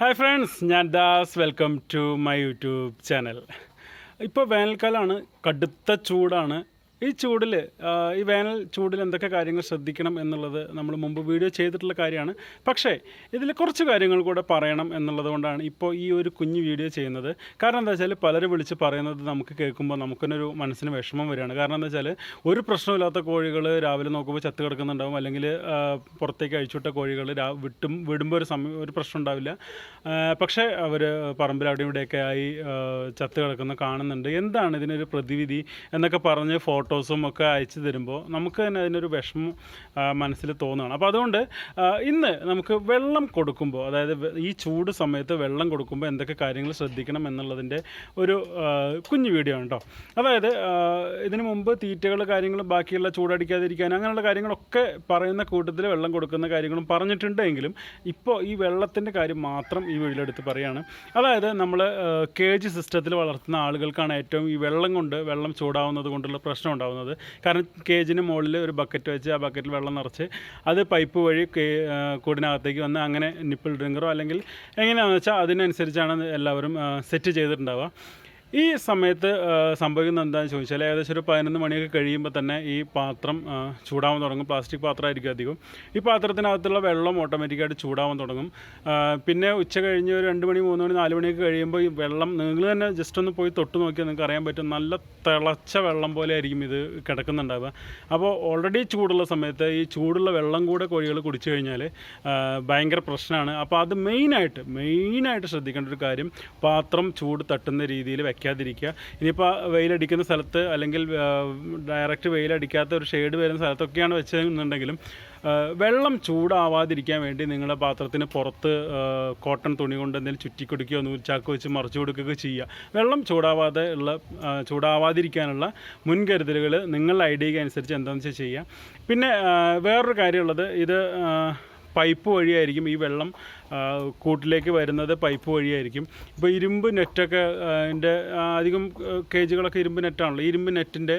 Hi friends ഞാൻ Das. Welcome to my YouTube channel ഇപ്പോൾ വേനൽക്കാലമാണ് കടുത്ത ചൂടാണ്. ഈ ചൂടിൽ ഈ വേനൽ ചൂടിൽ എന്തൊക്കെ കാര്യങ്ങൾ ശ്രദ്ധിക്കണം എന്നുള്ളത് നമ്മൾ മുമ്പ് വീഡിയോ ചെയ്തിട്ടുള്ള കാര്യമാണ്. പക്ഷേ ഇതിൽ കുറച്ച് കാര്യങ്ങൾ കൂടെ പറയണം എന്നുള്ളത് കൊണ്ടാണ് ഇപ്പോൾ ഈ ഒരു കുഞ്ഞു വീഡിയോ ചെയ്യുന്നത്. കാരണം എന്താ വെച്ചാൽ പലരും വിളിച്ച് പറയുന്നത് നമുക്ക് കേൾക്കുമ്പോൾ നമുക്കൊരു മനസ്സിന് വിഷമം വരികയാണ്. കാരണം എന്താ വെച്ചാൽ ഒരു പ്രശ്നമില്ലാത്ത കോഴികൾ രാവിലെ നോക്കുമ്പോൾ ചത്ത് കിടക്കുന്നുണ്ടാവും. അല്ലെങ്കിൽ പുറത്തേക്ക് അഴിച്ചുവിട്ട കോഴികൾ വിട്ടും വിടുമ്പോൾ ഒരു സമയം ഒരു പ്രശ്നം ഉണ്ടാവില്ല. പക്ഷേ അവർ പറമ്പിൽ അവിടെ ഇവിടെയൊക്കെ ആയി ചത്ത് കിടക്കുന്ന കാണുന്നുണ്ട്. എന്താണ് ഇതിനൊരു പ്രതിവിധി എന്നൊക്കെ പറഞ്ഞ് ഫോട്ടോസും ഒക്കെ അയച്ചു തരുമ്പോൾ നമുക്ക് തന്നെ അതിനൊരു വിഷമം മനസ്സിൽ തോന്നുകയാണ്. അപ്പോൾ അതുകൊണ്ട് ഇന്ന് നമുക്ക് വെള്ളം കൊടുക്കുമ്പോൾ അതായത് ഈ ചൂട് സമയത്ത് വെള്ളം കൊടുക്കുമ്പോൾ എന്തൊക്കെ കാര്യങ്ങൾ ശ്രദ്ധിക്കണം എന്നുള്ളതിന്റെ ഒരു കുഞ്ഞു വീഡിയോ ആണ് കേട്ടോ അതായത് ഇതിനു മുമ്പ് തീറ്റകൾ കാര്യങ്ങൾ ബാക്കിയുള്ള ചൂടടിക്കാതിരിക്കാൻ അങ്ങനെയുള്ള കാര്യങ്ങളൊക്കെ പറയുന്ന കൂട്ടത്തിൽ വെള്ളം കൊടുക്കുന്ന കാര്യങ്ങളും പറഞ്ഞിട്ടുണ്ടെങ്കിലും ഇപ്പോൾ ഈ വെള്ളത്തിന്റെ കാര്യം മാത്രം ഈ വീഡിയോ എടുത്ത് പറയുകയാണ് അതായത് നമ്മൾ കേജ് സിസ്റ്റത്തിൽ വളർത്തുന്ന ആളുകൾക്കാണ് ഏറ്റവും ഈ വെള്ളം കൊണ്ട് വെള്ളം ചൂടാവുന്നത് കൊണ്ടുള്ള പ്രശ്നം ഉണ്ടാവുന്നത്. കാരണം കേജിന് മുകളിൽ ഒരു ബക്കറ്റ് വെച്ച് ആ ബക്കറ്റിൽ വെള്ളം നിറച്ച് അത് പൈപ്പ് വഴി കൂടിനകത്തേക്ക് വന്ന് അങ്ങനെ നിപ്പിൾ ഡ്രിങ്കറോ അല്ലെങ്കിൽ എങ്ങനെയാണെന്ന് വെച്ചാൽ അതിനനുസരിച്ചാണ് എല്ലാവരും സെറ്റ് ചെയ്തിട്ടുണ്ടാവുക. ഈ സമയത്ത് സംഭവിക്കുന്നത് എന്താണെന്ന് ചോദിച്ചാൽ ഏകദേശം ഒരു പതിനൊന്ന് മണിയൊക്കെ കഴിയുമ്പോൾ തന്നെ ഈ പാത്രം ചൂടാവാൻ തുടങ്ങും. പ്ലാസ്റ്റിക് പാത്രമായിരിക്കും അധികം. ഈ പാത്രത്തിനകത്തുള്ള വെള്ളം ഓട്ടോമാറ്റിക്കായിട്ട് ചൂടാവാൻ തുടങ്ങും. പിന്നെ ഉച്ച കഴിഞ്ഞ് ഒരു രണ്ട് മണി മൂന്ന് മണി നാല് മണിയൊക്കെ കഴിയുമ്പോൾ ഈ വെള്ളം നിങ്ങൾ തന്നെ ജസ്റ്റ് ഒന്ന് പോയി തൊട്ട് നോക്കിയാൽ നിങ്ങൾക്ക് അറിയാൻ പറ്റും. നല്ല തിളച്ച വെള്ളം പോലെ ആയിരിക്കും ഇത് കിടക്കുന്നുണ്ടാവുക. അപ്പോൾ ഓൾറെഡി ചൂടുള്ള സമയത്ത് ഈ ചൂടുള്ള വെള്ളം കൂടെ കോഴികൾ കുടിച്ചു കഴിഞ്ഞാൽ ഭയങ്കര പ്രശ്നമാണ്. അപ്പോൾ അത് മെയിനായിട്ട് മെയിനായിട്ട് ശ്രദ്ധിക്കേണ്ട ഒരു കാര്യം പാത്രം ചൂട് തട്ടുന്ന രീതിയിൽ വെക്കാതിരിക്കുക ഇനിയിപ്പോൾ വെയിലടിക്കുന്ന സ്ഥലത്ത് അല്ലെങ്കിൽ ഡയറക്റ്റ് വെയിലടിക്കാത്ത ഒരു ഷെയ്ഡ് വരുന്ന സ്ഥലത്തൊക്കെയാണ് വെച്ചതെന്നുണ്ടെങ്കിലും വെള്ളം ചൂടാവാതിരിക്കാൻ വേണ്ടി നിങ്ങളുടെ പാത്രത്തിന് പുറത്ത് കോട്ടൺ തുണി കൊണ്ട് എന്തെങ്കിലും ചുറ്റിക്കൊടുക്കുകയോ നൂൽച്ചാക്ക് വെച്ച് മറിച്ചു കൊടുക്കുകയോ ചെയ്യുക. വെള്ളം ചൂടാവാതെ ഉള്ള ചൂടാവാതിരിക്കാനുള്ള മുൻകരുതലുകൾ നിങ്ങളുടെ ഐഡിയക്ക് അനുസരിച്ച് എന്താണെന്ന് വെച്ചാൽ ചെയ്യുക. പിന്നെ വേറൊരു കാര്യമുള്ളത് ഇത് പൈപ്പ് വഴിയായിരിക്കും ഈ വെള്ളം കൂട്ടിലേക്ക് വരുന്നത് പൈപ്പ് വഴിയായിരിക്കും. ഇപ്പോൾ ഇരുമ്പ് നെറ്റൊക്കെ അതിന്റെ അധികം കേജുകളൊക്കെ ഇരുമ്പ് നെറ്റാണല്ലോ. ഇരുമ്പ് നെറ്റിന്റെ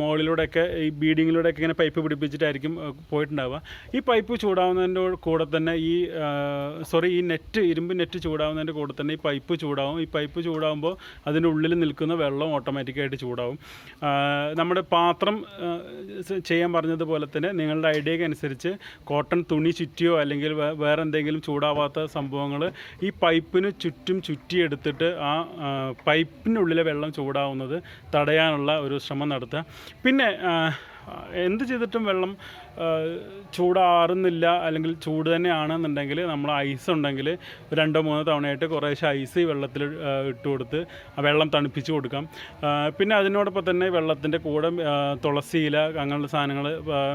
മുകളിലൂടെയൊക്കെ ഈ ബീഡിങ്ങിലൂടെയൊക്കെ ഇങ്ങനെ പൈപ്പ് പിടിപ്പിച്ചിട്ടായിരിക്കും പോയിട്ടുണ്ടാവുക. ഈ പൈപ്പ് ചൂടാവുന്നതിന്റെ കൂടെ തന്നെ ഈ സോറി ഈ നെറ്റ് ഇരുമ്പ് നെറ്റ് ചൂടാവുന്നതിന്റെ കൂടെ തന്നെ ഈ പൈപ്പ് ചൂടാവും. ഈ പൈപ്പ് ചൂടാവുമ്പോൾ അതിന്റെ ഉള്ളിൽ നിൽക്കുന്ന വെള്ളം ഓട്ടോമാറ്റിക്കായിട്ട് ചൂടാവും. നമ്മുടെ പാത്രം ചെയ്യാൻ പറഞ്ഞതുപോലെ തന്നെ നിങ്ങളുടെ ഐഡിയക്ക് അനുസരിച്ച് കോട്ടൺ തുണി ചുറ്റിയോ അല്ലെങ്കിൽ വേറെ എന്തെങ്കിലും ചൂടാവാത്ത സംഭവങ്ങൾ ഈ പൈപ്പിന് ചുറ്റും ചുറ്റിയെടുത്തിട്ട് ആ പൈപ്പിനുള്ളിലെ വെള്ളം ചൂടാവുന്നത് തടയാനുള്ള ഒരു ശ്രമം നടത്തുക. പിന്നെ എന്ത് ചെയ്തിട്ടും വെള്ളം ചൂടാറുന്നില്ല അല്ലെങ്കിൽ ചൂട് തന്നെയാണെന്നുണ്ടെങ്കിൽ നമ്മൾ ഐസ് ഉണ്ടെങ്കിൽ രണ്ടോ മൂന്നോ തവണയായിട്ട് കുറേശ്ശെ ഐസ് വെള്ളത്തിൽ ഇട്ട് കൊടുത്ത് വെള്ളം തണുപ്പിച്ച് കൊടുക്കാം. പിന്നെ അതിനോടൊപ്പം തന്നെ വെള്ളത്തിന്റെ കൂടെ തുളസിയില അങ്ങനെയുള്ള സാധനങ്ങൾ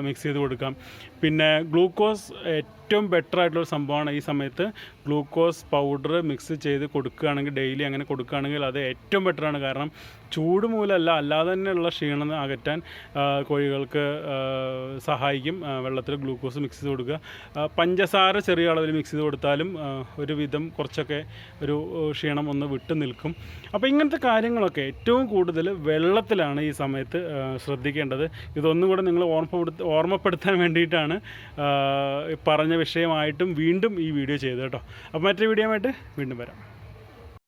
മിക്സ് ചെയ്ത് കൊടുക്കാം. പിന്നെ ഗ്ലൂക്കോസ് ഏറ്റവും ബെറ്റർ ആയിട്ടുള്ള സംഭവമാണ് ഈ സമയത്ത് ഗ്ലൂക്കോസ് പൗഡർ മിക്സ് ചെയ്ത് കൊടുക്കുകയാണെങ്കിൽ ഡെയിലി അങ്ങനെ കൊടുക്കുകയാണെങ്കിൽ അത് ഏറ്റവും ബെറ്ററാണ് കാരണം ചൂട് മൂലമല്ല അല്ലാതെ തന്നെയുള്ള ക്ഷീണം അകറ്റാൻ കോഴികൾക്ക് സഹായിക്കും. ആ, വെള്ളത്തിൽ ഗ്ലൂക്കോസ് മിക്സ് ചെയ്ത് കൊടുക്കുക. പഞ്ചസാര ചെറിയ അളവിൽ മിക്സ് ചെയ്ത് കൊടുത്താലും ഒരുവിധം കുറച്ചൊക്കെ ഒരു ക്ഷീണം ഒന്ന് വിട്ടു നിൽക്കും. അപ്പോൾ ഇങ്ങനത്തെ കാര്യങ്ങളൊക്കെ ഏറ്റവും കൂടുതൽ വെള്ളത്തിലാണ് ഈ സമയത്ത് ശ്രദ്ധിക്കേണ്ടത്. ഇതൊന്നും കൂടെ നിങ്ങൾ ഓർമ്മപ്പെടുത്ത ഓർമ്മപ്പെടുത്താൻ വേണ്ടിയിട്ടാണ് പറഞ്ഞ വിഷയമായിട്ടും വീണ്ടും ഈ വീഡിയോ ചെയ്തത് കേട്ടോ. അപ്പോൾ മറ്റൊരു വീഡിയോ ആയിട്ട് വീണ്ടും വരാം.